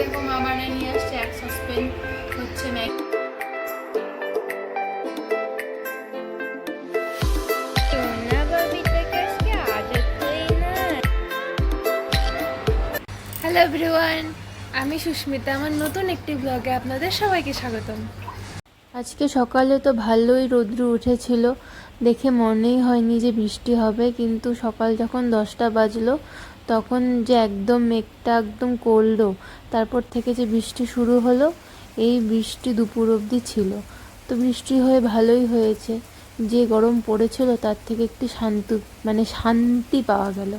দেখো মা নিয়ে আসছে, এক সসপেন হচ্ছে ম্যাগি হ্যালো এভরিওয়ান আমি সুস্মিতা, আমার নতুন একটি ব্লগে আপনাদের সবাইকে স্বাগতম। আজকে সকালে তো ভালোই রৌদ্র উঠেছিল, দেখে মনেই হয়নি যে বৃষ্টি হবে, কিন্তু সকাল যখন দশটা বাজলো তখন যে একদম মেঘটা একদম করল, তারপর থেকে যে বৃষ্টি শুরু হলো, এই বৃষ্টি দুপুর অবধি ছিল। তো বৃষ্টি হয়ে ভালোই হয়েছে। যে গরম পড়েছিল, তার থেকে একটু শান্ত মানে শান্তি পাওয়া গেল।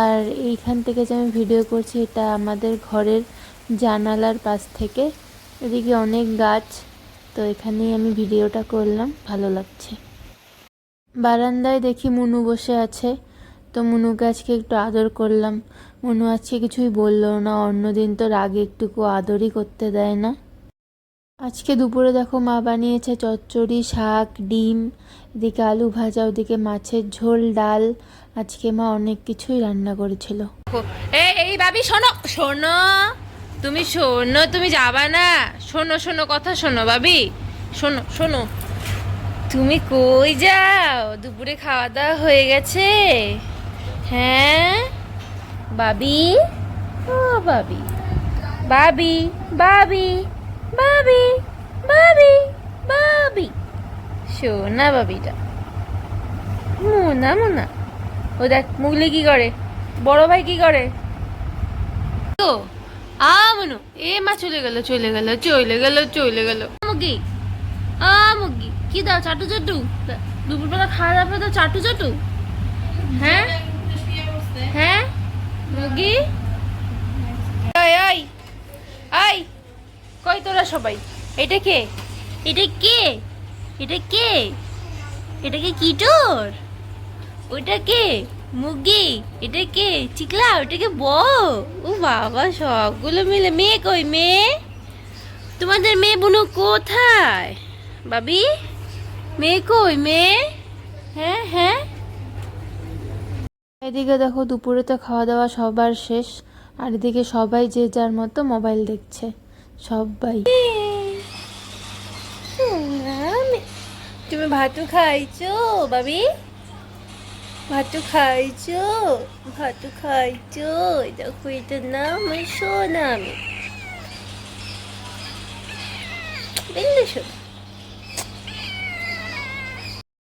আর এইখান থেকে যে আমি ভিডিও করছি, এটা আমাদের ঘরের জানালার পাশ থেকে। এদিকে অনেক গাছ, তো এখানেই আমি ভিডিওটা করলাম, ভালো লাগছে। বারান্দায় দেখি মুনু বসে আছে। তো মুনু গাছকে একটু আদর করলাম। মুনু আজকে কিছুই বলল না, অন্যদিন তো রাগে একটুকু আদরই করতে দেয় না। আজকে দুপুরে দেখো মা বানিয়েছে চচ্চড়ি, শাক, ডিম, এদিকে আলু ভাজা, ওদিকে মাছের ঝোল, ডাল। আজকে মা অনেক কিছুই রান্না করেছিল। এই ভাবি, শোনো। শোনো, তুমি শোনো, তুমি যাবা না। শোনো শোনো, কথা শোনো ভাবি। শোনো শোনো। তুমি কই যাও? দুপুরে খাওয়া দাওয়া হয়ে গেছে। হ্যাঁ? বাবি? ও, বাবি। বাবি বাবি বাবি বাবি বাবি। শোনা বাবিটা। মোনা মোনা। ও দেখ, মুগলি কি করে? বড় ভাই কি করে? তো আমনু এ, মা চলে গেল চলে গেল চলে গেল চলে গেল। মুগি। আ, মুগি। কি দাও চাটু চাটু? দুপুরবেলা খাওয়া দাওয়া দাও, চাটু চাটু? হ্যাঁ? হ্যাঁ? মুগি ওই ওই ওই কই তোরা সবাই? এটা কে? এটা কে? এটা কে? এটা কি কিটোর? ওটা কে? মুগি এটা কে? চিকলা? ওটা কে বউ? ও বাবা সবগুলো মিলে। মেয়ে কই মেয়ে? তোমাদের মেয়ে বুনু কোথায়? বাবি মেয়ে কই মেয়ে? হ্যাঁ হ্যাঁ। এদিকে দেখো দুপুরে তো খাওয়া দাওয়া সবার শেষ আর এদিকে সবাই যে যার মতো মোবাইল দেখছে সবাই তুমি ভাতু খাইছো বাবি? ভাতু খাইছো ভাতু খাইছো। দেখো এটার নাম সোনা আমি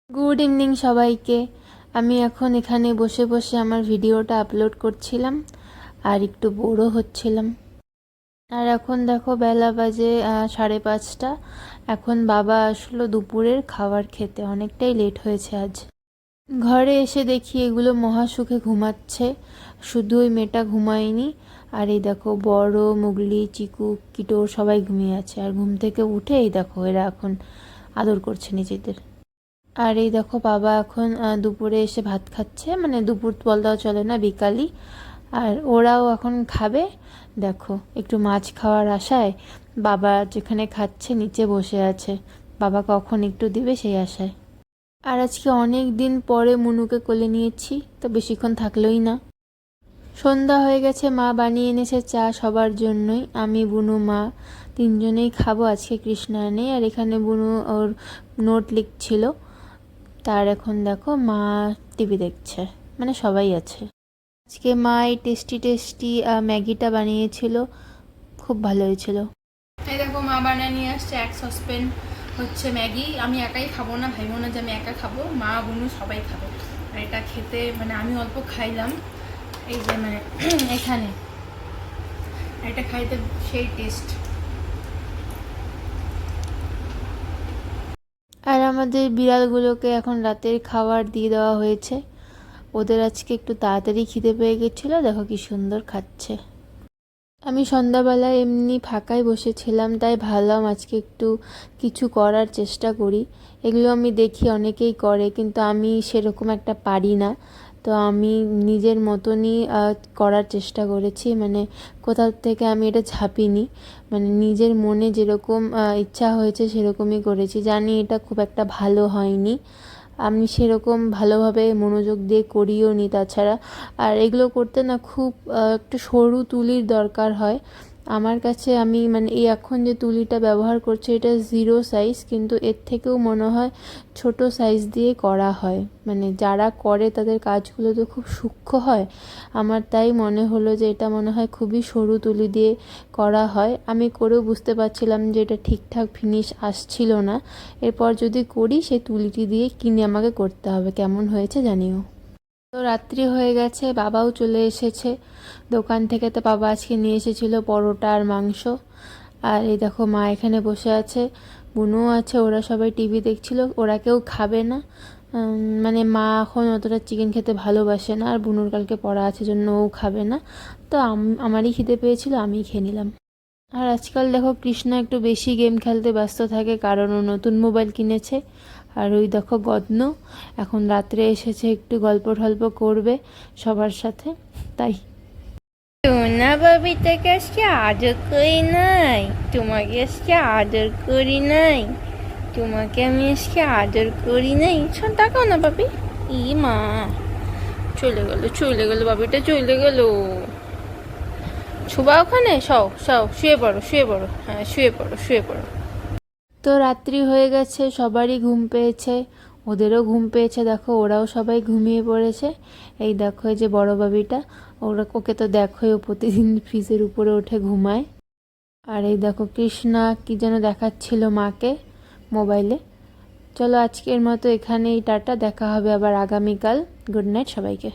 গুড ইভিনিং সবাইকে। আমি এখন এখানে বসে বসে আমার ভিডিওটা আপলোড করছিলাম, আর একটু বোরও হচ্ছিলাম। আর এখন দেখো বেলা বাজে সাড়ে পাঁচটা। এখন বাবা আসলো দুপুরের খাবার খেতে, অনেকটাই লেট হয়েছে আজ। ঘরে এসে দেখি এগুলো মহাসুখে ঘুমাচ্ছে। শুধু ওই মেয়েটা ঘুমায়নি, আর এই দেখো বড়, মুগলি, চিকু, কিটোর সবাই ঘুমিয়ে আছে। আর ঘুম থেকে উঠে এই দেখো এরা এখন আদর করছে নিজেদের। আর এই দেখো বাবা এখন দুপুরে এসে ভাত খাচ্ছে। মানে দুপুর বলতেও চলে না বিকালই। আর ওরাও এখন খাবে। দেখো, একটু মাছ খাওয়ার আশায় বাবা যেখানে খাচ্ছে নিচে বসে আছে। বাবা কখন একটু দিবে সেই আশায়। আর আজকে অনেক দিন পরে মুনুকে কোলে নিয়েছি, তো বেশিক্ষণ থাকলোই না। সন্ধ্যা হয়ে গেছে, মা বানিয়ে এনেছে চা সবার জন্যই। আমি, বুনু, মা তিনজনেই খাব আজকে কৃষ্ণায়নে আর এখানে বুনু ওর নোট লিখছিল। তার এখন দেখো মা টিভি দেখছে মানে সবাই আছে। আজকে মা এই টেস্টি টেস্টি ম্যাগিটা বানিয়েছিল, খুব ভালো হয়েছিল। এই দেখো মা বানিয়ে নিয়ে আসছে, এক সসপেন হচ্ছে ম্যাগি। আমি একাই খাব না ভাইবো না যে আমি একা খাব। মা, বোনু সবাই খাবে। আর এটা খেতে মানে আমি অল্প খাইলাম। এই যে মানে এখানে। এটা খাইতে সেই টেস্ট আর আমাদের বিড়ালগুলোকে এখন রাতের খাবার দিয়ে দেওয়া হয়েছে। ওদের আজকে একটু তাড়াতাড়ি খিদে পেয়ে গেছিল, দেখো কি সুন্দর খাচ্ছে। আমি সন্ধ্যাবেলায় এমনি ফাঁকায় বসেছিলাম, তাই ভাবলাম আজকে একটু কিছু করার চেষ্টা করি। এগুলো আমি দেখি অনেকেই করে, কিন্তু আমি সেরকম একটা পারি না। তো আমি নিজের মতনই করার চেষ্টা করেছি। মানে কোথাও থেকে আমি এটা ছাপিনি মানে নিজের মনে যেরকম ইচ্ছা হয়েছে সেরকমই করেছি। জানি এটা খুব একটা ভালো হয়নি। আমি সেরকম ভালোভাবে মনোযোগ দিয়ে করিও নি তাছাড়া আর এগুলো করতে না খুব একটু সরু তুলির দরকার হয়। আমার কাছে আমি মানে এই এখন যে তুলিটা ব্যবহার করছি, এটা জিরো সাইজ কিন্তু এর থেকেও মনে হয় ছোট সাইজ দিয়ে করা হয়। মানে যারা করে তাদের কাজগুলো তো খুব সূক্ষ্ম হয়। আমার তাই মনে হলো যে এটা মনে হয় খুবই সরু তুলি দিয়ে করা হয়। আমি করেও বুঝতে পারছিলাম যে এটা ঠিকঠাক ফিনিশ আসছিল না। এরপর যদি করি, সেই তুলিটি দিয়ে কিনে আমাকে করতে হবে। কেমন হয়েছে জানিও। তো রাত্রি হয়ে গেছে, বাবাও চলে এসেছে। দোকান থেকে তো বাবা আজকে নিয়ে এসেছিল পরোটা আর মাংস। আর এই দেখো মা এখানে বসে আছে, বুনুও আছে, ওরা সবাই টিভি দেখছিল, ওরা কেউ খাবে না। মানে মা এখন অতটা চিকেন খেতে ভালোবাসে না, আর বুনুর কালকে পড়া আছে জন্য ও খাবে না। তো আমারই খিদে পেয়েছিল আমিই খেয়ে নিলাম। আর আজকাল দেখো কৃষ্ণ একটু বেশি গেম খেলতে ব্যস্ত থাকে, কারণ ও নতুন মোবাইল কিনেছে। আর ওই দেখো গদ্ন এখন রাত্রে এসেছে একটু গল্প টল্প করবে সবার সাথে, তাই। সোনা বাবিটাকে আজকে আদর করি নাই। তোমাকে আজকে আদর করি নাই। তোমাকে আমি আজকে আদর করি নাই। শোন, তাকাও না বাবি ই মা, চলে গেল চলে গেল বাবিটা চলে গেল। ছুবা ওখানে? সও সও শুয়ে পড়ো শুয়ে পড়ো। হ্যাঁ শুয়ে পড়ো শুয়ে পড়ো। তো রাত্রি হয়ে গেছে, সবারই ঘুম পেয়েছে। ওদেরও ঘুম পেয়েছে। দেখো, ওরাও সবাই ঘুমিয়ে পড়েছে। এই দেখো, এই যে বড় বাবিটা ওরা, ওকে তো দেখোই, ও প্রতিদিন ফ্রিজের উপরে উঠে ঘুমায়। আর এই দেখো, কৃষ্ণা কি যেন দেখাচ্ছিল মাকে মোবাইলে। চলো, আজকের মতো এখানেই, টাটা। দেখা হবে আবার আগামীকাল। গুড নাইট সবাইকে।